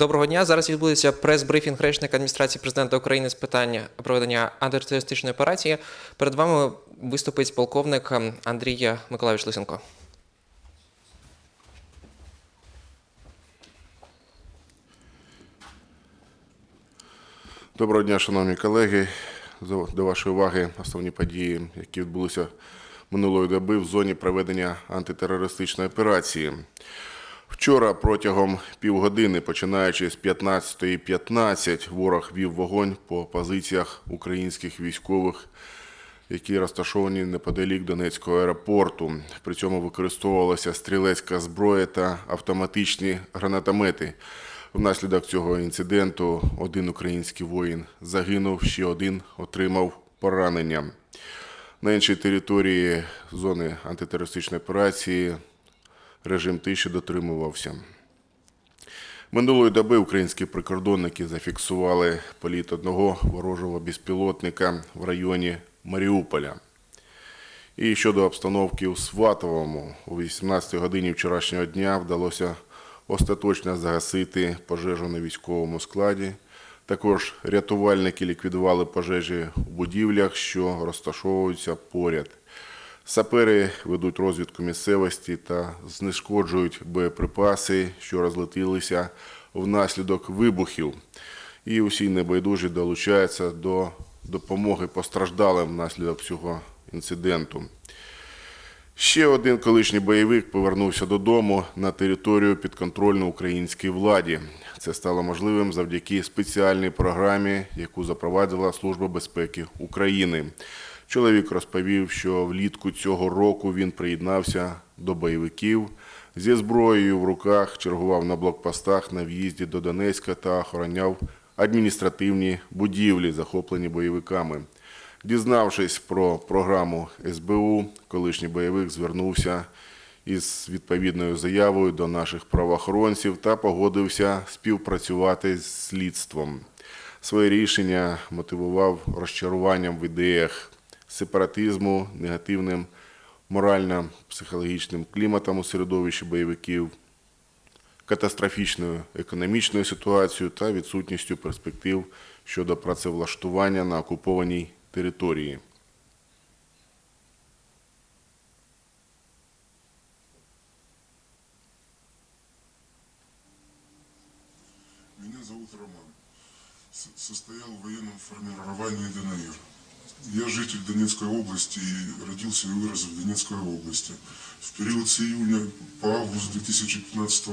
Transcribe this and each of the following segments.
Доброго дня. Зараз відбудеться прес-брифінг речника адміністрації президента України з питань проведення антитерористичної операції. Перед вами виступить полковник Андрій Миколайович Лисенко. Доброго дня, шановні колеги. До вашої уваги основні події, які відбулися минулої доби в зоні проведення антитерористичної операції. Вчора протягом півгодини, починаючи з 15.15, ворог вів вогонь по позиціях українських військових, які розташовані неподалік Донецького аеропорту. При цьому використовувалася стрілецька зброя та автоматичні гранатомети. Внаслідок цього інциденту один український воїн загинув, ще один отримав поранення. На іншій території зони антитерористичної операції режим тиші дотримувався. Минулої доби українські прикордонники зафіксували політ одного ворожого безпілотника в районі Маріуполя. І щодо обстановки у Сватовому, о 18 годині вчорашнього дня вдалося остаточно загасити пожежу на військовому складі. Також рятувальники ліквідували пожежі у будівлях, що розташовуються поряд. Сапери ведуть розвідку місцевості та знешкоджують боєприпаси, що розлетілися внаслідок вибухів. І усі небайдужі долучаються до допомоги постраждалим внаслідок цього інциденту. Ще один колишній бойовик повернувся додому на територію підконтрольну українській владі. Це стало можливим завдяки спеціальній програмі, яку запровадила Служба безпеки України. Чоловік розповів, що влітку цього року він приєднався до бойовиків зі зброєю в руках, чергував на блокпостах на в'їзді до Донецька та охороняв адміністративні будівлі, захоплені бойовиками. Дізнавшись про програму СБУ, колишній бойовик звернувся із відповідною заявою до наших правоохоронців та погодився співпрацювати з слідством. Своє рішення мотивував розчаруванням в ідеях сепаратизму, негативним морально-психологічним кліматом у середовищі бойовиків, катастрофічною економічною ситуацією та відсутністю перспектив щодо працевлаштування на окупованій території. Донецкой области и родился и вырос в Донецкой области. В период с июня по август 2015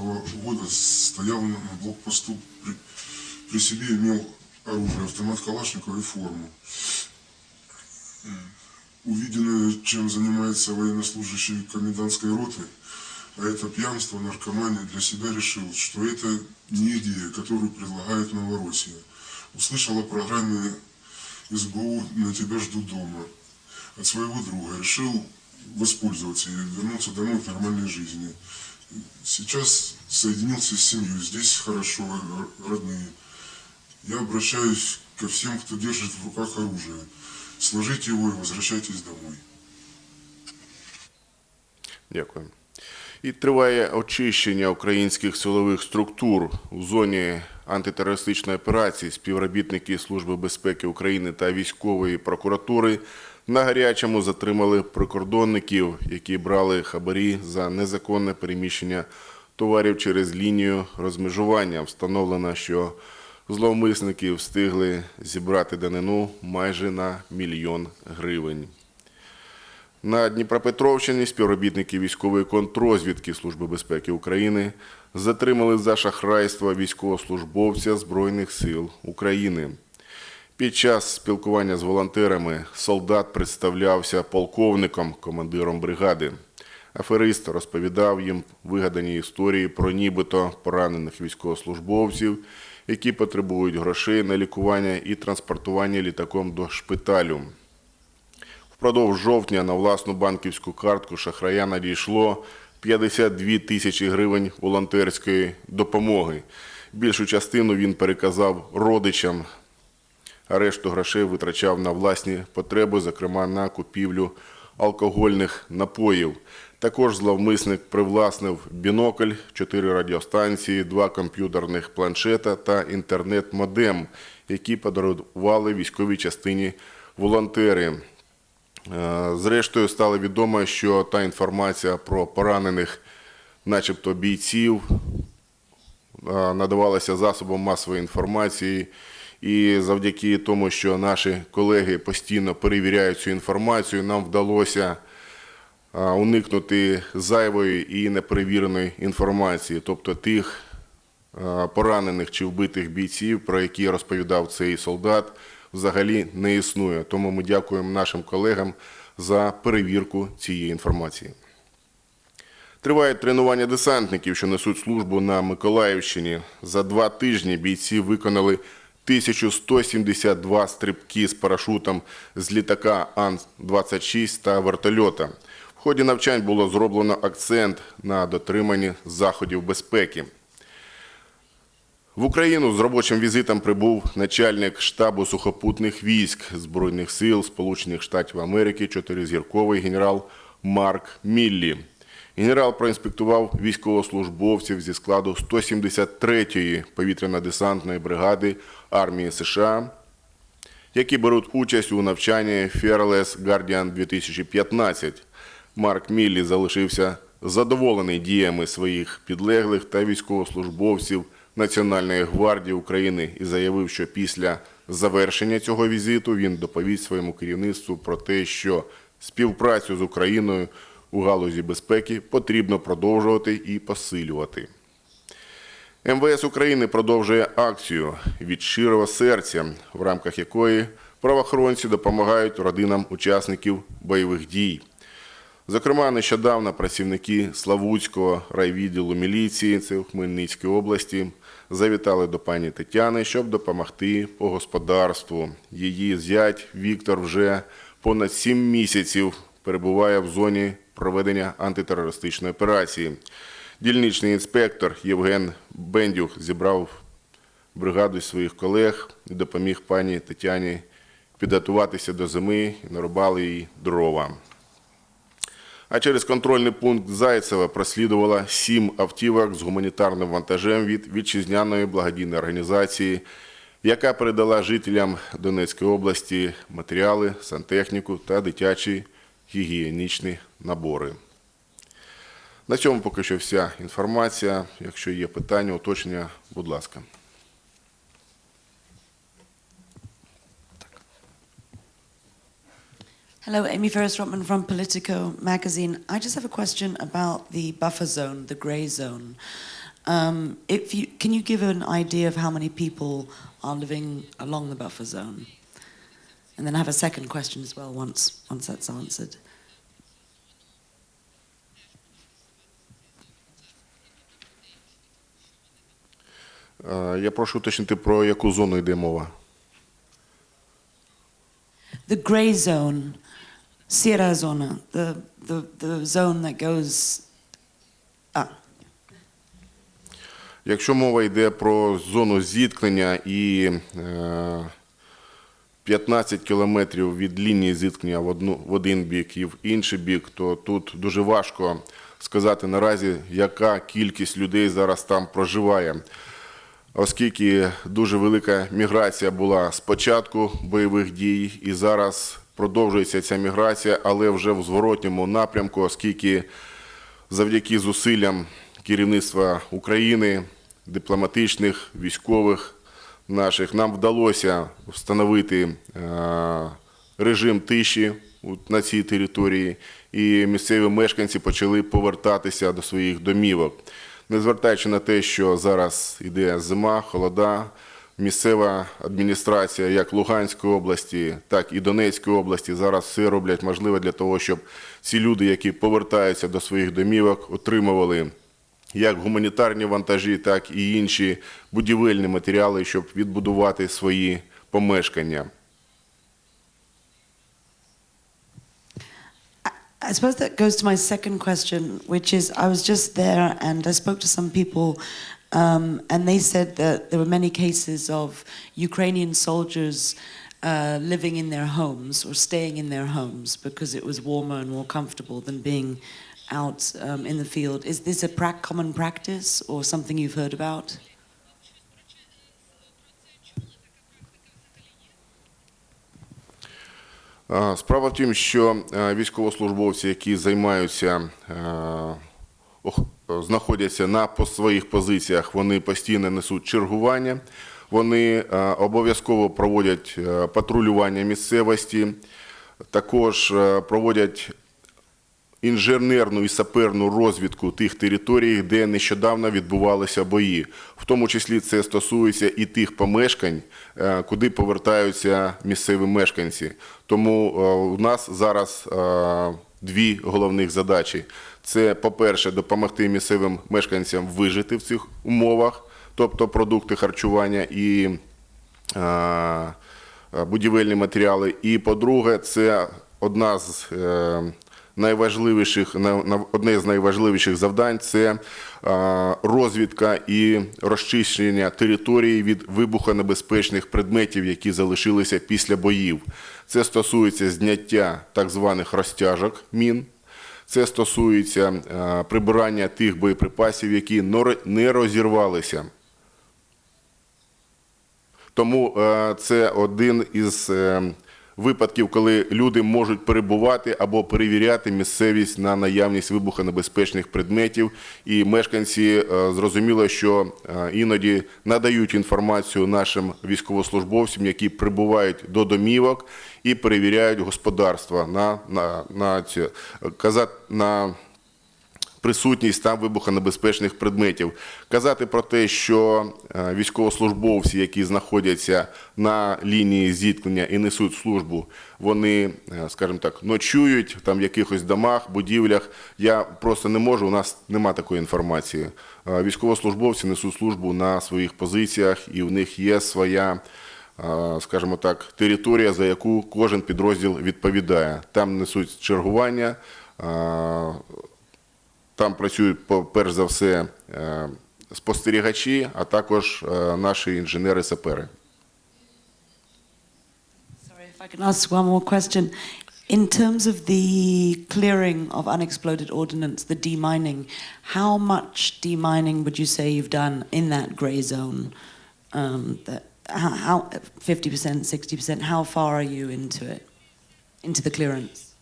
года стоял на блокпосту. При, при себе имел оружие, автомат Калашникова и форму. Увиденное, чем занимается военнослужащий комендантской роты, а это пьянство, наркомания, для себя решил, что это не идея, которую предлагает Новороссия. Услышал о программе СБУ «На тебя жду дома» от своего друга. Решил воспользоваться и вернуться домой к нормальной жизни. Сейчас соединился с семьей. Здесь хорошо, родные. Я обращаюсь ко всем, кто держит в руках оружие. Сложите его и возвращайтесь домой. Дякую. І триває очищення українських силових структур у зоні антитерористичної операції. Співробітники Служби безпеки України та військової прокуратури на гарячому затримали прикордонників, які брали хабарі за незаконне переміщення товарів через лінію розмежування. Встановлено, що зловмисники встигли зібрати данину майже на мільйон гривень. На Дніпропетровщині співробітники військової контррозвідки Служби безпеки України затримали за шахрайство військовослужбовця Збройних сил України. Під час спілкування з волонтерами солдат представлявся полковником, командиром бригади. Аферист розповідав їм вигадані історії про нібито поранених військовослужбовців, які потребують грошей на лікування і транспортування літаком до шпиталю. Впродовж жовтня на власну банківську картку шахрая надійшло 52 тисячі гривень волонтерської допомоги. Більшу частину він переказав родичам, а решту грошей витрачав на власні потреби, зокрема на купівлю алкогольних напоїв. Також зловмисник привласнив бінокль, чотири радіостанції, два комп'ютерних планшета та інтернет-модем, які подарували військовій частині волонтери. Е, Зрештою, стало відомо, що та інформація про поранених, начебто бійців, е, надавалася засобом масової інформації. І завдяки тому, що наші колеги постійно перевіряють цю інформацію, нам вдалося уникнути зайвої і неперевіреної інформації, тобто тих поранених чи вбитих бійців, про які розповідав цей солдат, взагалі не існує. Тому ми дякуємо нашим колегам за перевірку цієї інформації. Тривають тренування десантників, що несуть службу на Миколаївщині. За два тижні бійці виконали 1172 стрибки з парашутом з літака Ан-26 та вертольота. В ході навчань було зроблено акцент на дотриманні заходів безпеки. В Україну з робочим візитом прибув начальник штабу сухопутних військ Збройних сил Сполучених Штатів Америки, чотиризірковий генерал Марк Міллі. Генерал проінспектував військовослужбовців зі складу 173-ї повітряно-десантної бригади армії США, які беруть участь у навчанні Fearless Guardian 2015. Марк Міллі залишився задоволений діями своїх підлеглих та військовослужбовців Національної гвардії України і заявив, що після завершення цього візиту він доповість своєму керівництву про те, що співпрацю з Україною у галузі безпеки потрібно продовжувати і посилювати. МВС України продовжує акцію від щирого серця, в рамках якої правоохоронці допомагають родинам учасників бойових дій. Зокрема, нещодавно працівники Славутського райвідділу міліції, це у Хмельницькій області, завітали до пані Тетяни, щоб допомогти по господарству. Її зять Віктор вже понад сім місяців перебуває в зоні проведення антитерористичної операції. Дільничний інспектор Євген Бендюх зібрав бригаду своїх колег і допоміг пані Тетяні підготуватися до зими і нарубали їй дрова. А через контрольний пункт Зайцева прослідувало сім автівок з гуманітарним вантажем від вітчизняної благодійної організації, яка передала жителям Донецької області матеріали, сантехніку та дитячі гігієнічні набори. На цьому поки що вся інформація. Якщо є питання, уточнення, будь ласка. Hello, Amy Ferris Rotman from Politico magazine. I just have a question about the buffer zone, the grey zone. Um, if you, can you give an idea of how many people are living along the buffer zone? And then I have a second question as well once, once that's answered. Я прошу уточнити, про яку зону йде мова. The grey zone, Sierra zona, the, the, the zone that goes. Ah, Якщо мова йде про зону зіткнення і е, 15 кілометрів від лінії зіткнення в, одну, в один бік і в інший бік, то тут дуже важко сказати наразі, яка кількість людей зараз там проживає. Оскільки дуже велика міграція була з початку бойових дій, і зараз продовжується ця міграція, але вже в зворотньому напрямку, оскільки завдяки зусиллям керівництва України, дипломатичних, військових наших, нам вдалося встановити е, режим тиші на цій території, і місцеві мешканці почали повертатися до своїх домівок. Не звертаючи на те, що зараз іде зима, холода, місцева адміністрація як Луганської області, так і Донецької області зараз все роблять можливе для того, щоб ці люди, які повертаються до своїх домівок, отримували як гуманітарні вантажі, так і інші будівельні матеріали, щоб відбудувати свої помешкання. I suppose that goes to my second question, which is I was just there and I spoke to some people, um, and they said that there were many cases of Ukrainian soldiers uh, living in their homes or staying in their homes because it was warmer and more comfortable than being out um, in the field. Is this a prac- common practice or something you've heard about? Справа в тім, що е, військовослужбовці, які займаються, е, знаходяться на своїх позиціях, вони постійно несуть чергування, вони е, обов'язково проводять патрулювання місцевості, також проводять інженерну і саперну розвідку тих територій, де нещодавно відбувалися бої. В тому числі це стосується і тих помешкань, е, куди повертаються місцеві мешканці. Тому е, у нас зараз е, дві головних задачі: це, по-перше, допомогти місцевим мешканцям вижити в цих умовах, тобто продукти харчування і будівельні матеріали. І по-друге, це одна з найважливіших, на- одне з найважливіших завдань це розвідка і розчищення території від вибухонебезпечних предметів, які залишилися після боїв. Це стосується зняття так званих розтяжок мін. Це стосується прибирання тих боєприпасів, які не розірвалися. Тому це один із е, випадків, коли люди можуть перебувати або перевіряти місцевість на наявність вибухонебезпечних предметів. І мешканці зрозуміли, зрозуміло, що е, іноді надають інформацію нашим військовослужбовцям, які прибувають до домівок і перевіряють господарства на, на, на, на, на присутність там вибухонебезпечних предметів. Казати про те, що е, військовослужбовці, які знаходяться на лінії зіткнення і несуть службу, вони, е, скажімо так, ночують там в якихось домах, будівлях. Я просто не можу, у нас нема такої інформації. Е, Військовослужбовці несуть службу на своїх позиціях, і в них є своя. Скажімо так, територія, за яку кожен підрозділ відповідає. Там несуть чергування, там працюють, по- перш за все, е, спостерігачі, а також е, наші інженери-сапери. Sorry, if I can ask one more question. In terms of the clearing of unexploded ordnance, the demining, how much demining would you say you've done in that grey zone? Um, that, how, how, 50%, 60%, how far are you into it, into the clearance?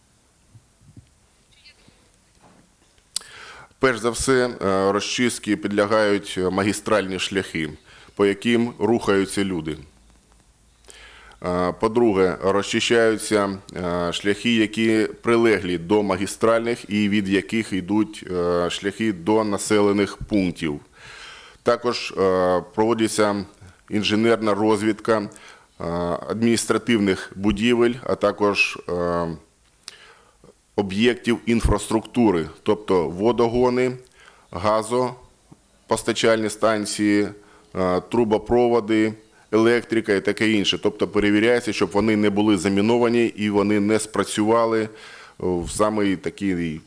Перш за все, е, розчистки підлягають магістральні шляхи, по яким рухаються люди. Е, По-друге, розчищаються е, шляхи, які прилеглі до магістральних і від яких йдуть шляхи до населених пунктів. Також проводиться інженерна розвідка адміністративних будівель, а також об'єктів інфраструктури, тобто водогони, газопостачальні станції, е, трубопроводи, електрика і таке інше. Тобто перевіряється, щоб вони не були заміновані і вони не спрацювали в самий такий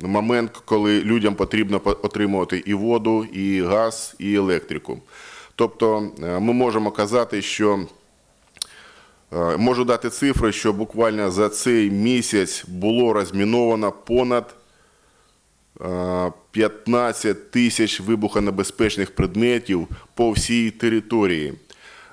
момент, коли людям потрібно отримувати і воду, і газ, і електрику. Тобто е, ми можемо казати, що Можу дати цифри, що буквально за цей місяць було розміновано понад е, 15 тисяч вибухонебезпечних предметів по всій території.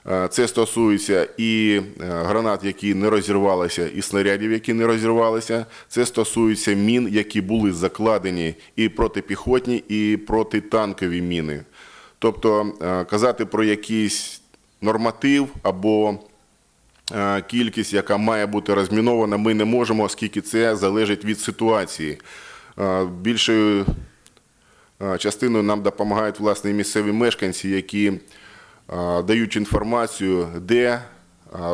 Е, Це стосується і е, гранат, які не розірвалися, і снарядів, які не розірвалися. Це стосується мін, які були закладені і протипіхотні, і протитанкові міни. Тобто е, казати про якийсь норматив або е, кількість, яка має бути розмінована, ми не можемо, оскільки це залежить від ситуації. Е, Більшою е, частиною нам допомагають власне місцеві мешканці, які е, дають інформацію, де е,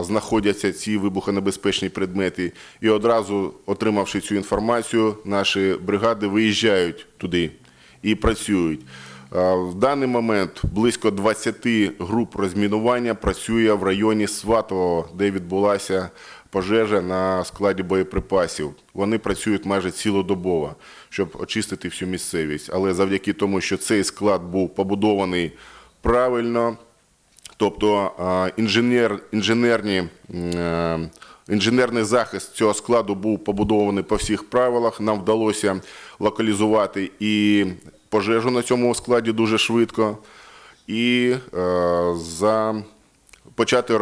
знаходяться ці вибухонебезпечні предмети. І одразу, отримавши цю інформацію, наші бригади виїжджають туди і працюють. Е, В даний момент близько 20 груп розмінування працює в районі Сватового, де відбулася пожежа на складі боєприпасів. Вони працюють майже цілодобово, щоб очистити всю місцевість. Але завдяки тому, що цей склад був побудований правильно, тобто е, інженер, інженерні е, Інженерний захист цього складу був побудований по всіх правилах. Нам вдалося локалізувати і пожежу на цьому складі дуже швидко, і е, за, почати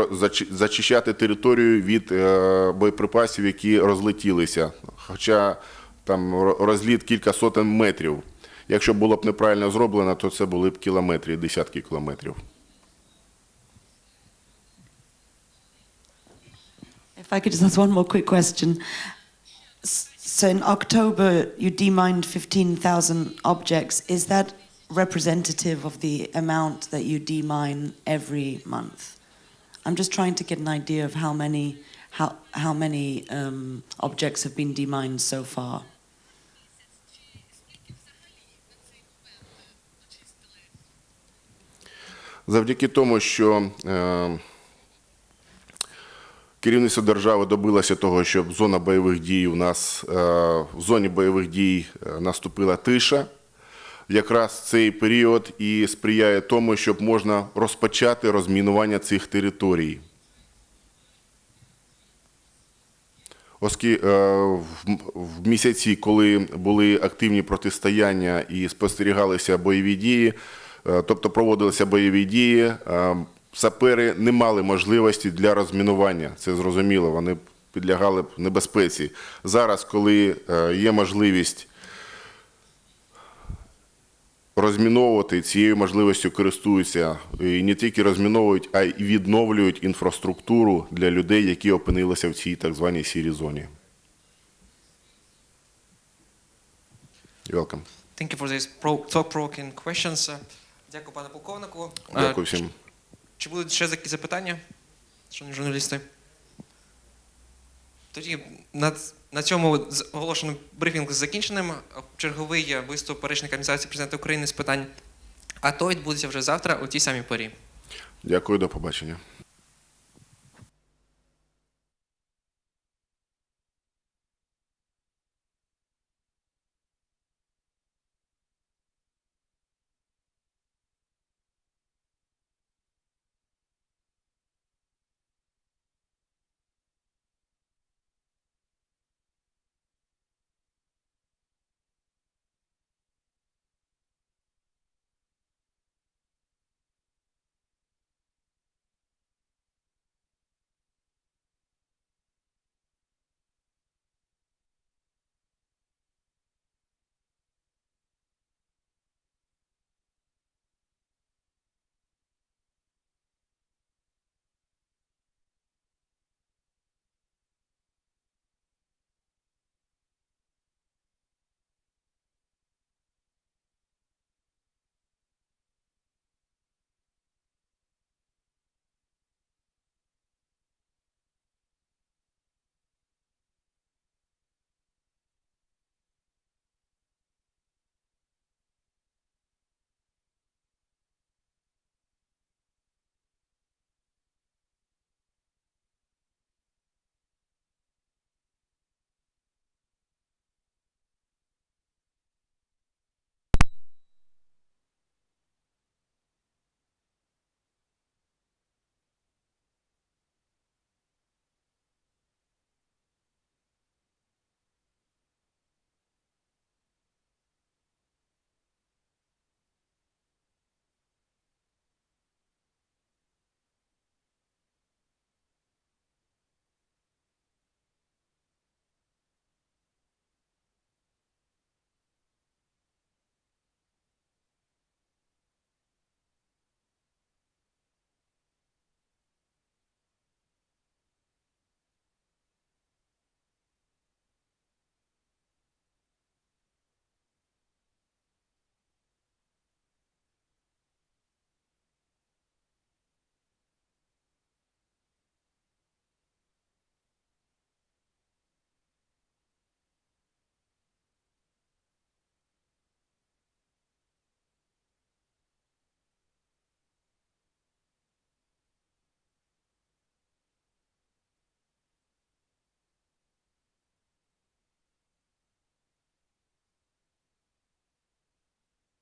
зачищати територію від е, боєприпасів, які розлетілися. Хоча там розліт кілька сотень метрів. Якщо було б неправильно зроблено, то це були б кілометри, десятки кілометрів. If I could just ask one more quick question. S- So in October, you demined 15,000 objects. Is that representative of the amount that you demine every month? I'm just trying to get an idea of how many, how, how many um, objects have been demined so far. Завдяки тому, що е, керівництво держави добилося того, щоб зона бойових дій у нас е, в зоні бойових дій е, наступила тиша. Якраз цей період і сприяє тому, щоб можна розпочати розмінування цих територій. Оскільки в в місяці, коли були активні протистояння і спостерігалися бойові дії, е, тобто проводилися бойові дії, е, сапери не мали можливості для розмінування. Це зрозуміло, вони підлягали б небезпеці. Зараз, коли е, є можливість розміновувати цією можливістю користуються і не тільки розміновують, а й відновлюють інфраструктуру для людей, які опинилися в цій так званій сірій зоні. Welcome. Thank you for these pro- thought-provoking questions. Е, Дякую, пане полковнику. Е, Дякую всім. Чи будуть ще якісь запитання, шановні журналісти? Тоді на, на цьому оголошено брифінг з закінченим. Черговий виступ речника адміністрації президента України з питань АТО відбудеться вже завтра у тій самій порі. Дякую, до побачення.